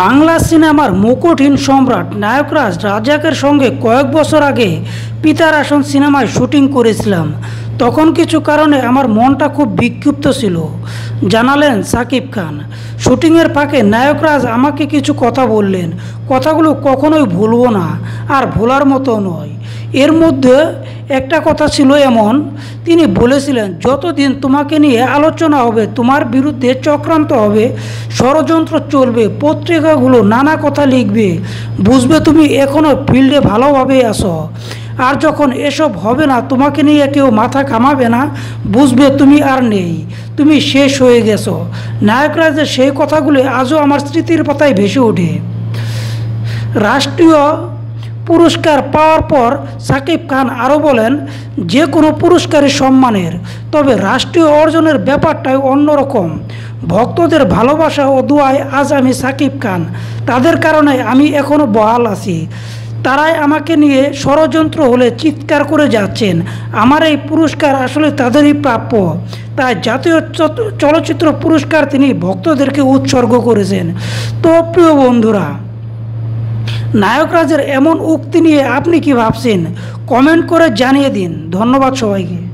বাংলা সিনেমার মুকুটহীন সম্রাট নায়করাজ রাজাকের সঙ্গে কয়েক বছর আগে পিতার আসন সিনেমায় শুটিং করেছিলাম। তখন কিছু কারণে আমার মনটা খুব বিক্ষিপ্ত ছিল। জানালেন সাকিব খান, শুটিংয়ের ফাঁকে নায়করাজ আমাকে কিছু কথা বললেন। কথাগুলো কখনোই ভুলব না, আর ভোলার মতো নয়। এর মধ্যে একটা কথা ছিল এমন, তিনি বলেছিলেন, যতদিন তোমাকে নিয়ে আলোচনা হবে, তোমার বিরুদ্ধে চক্রান্ত হবে, ষড়যন্ত্র চলবে, পত্রিকাগুলো নানা কথা লিখবে, বুঝবে তুমি এখনও ফিল্ডে ভালোভাবে আসো আর যখন এসব হবে না, তোমাকে নিয়ে কেউ মাথা কামাবে না, বুঝবে তুমি আর নেই, তুমি শেষ হয়ে গেছো। যে সেই কথাগুলি আজও আমার স্মৃতির পাতায় ভেসে ওঠে। রাষ্ট্রীয় পুরস্কার পাওয়ার পর সাকিব খান আরও বলেন, যে কোনো পুরস্কারই সম্মানের, তবে রাষ্ট্রীয় অর্জনের ব্যাপারটাই অন্যরকম। ভক্তদের ভালোবাসা ও দোয়ায় আজ আমি সাকিব খান। তাদের কারণে আমি এখনও বহাল আছি। তারাই আমাকে নিয়ে ষড়যন্ত্র হলে চিৎকার করে যাচ্ছেন। আমার এই পুরস্কার আসলে তাদেরই প্রাপ্য। তাই জাতীয় চলচ্চিত্র পুরস্কার তিনি ভক্তদেরকে উৎসর্গ করেছেন। তো প্রিয় বন্ধুরা নায়করাজের এমন উক্তি নিয়ে আপনি কি ভাবছেন? কমেন্ট করে জানিয়ে দিন। ধন্যবাদ সবাইকে।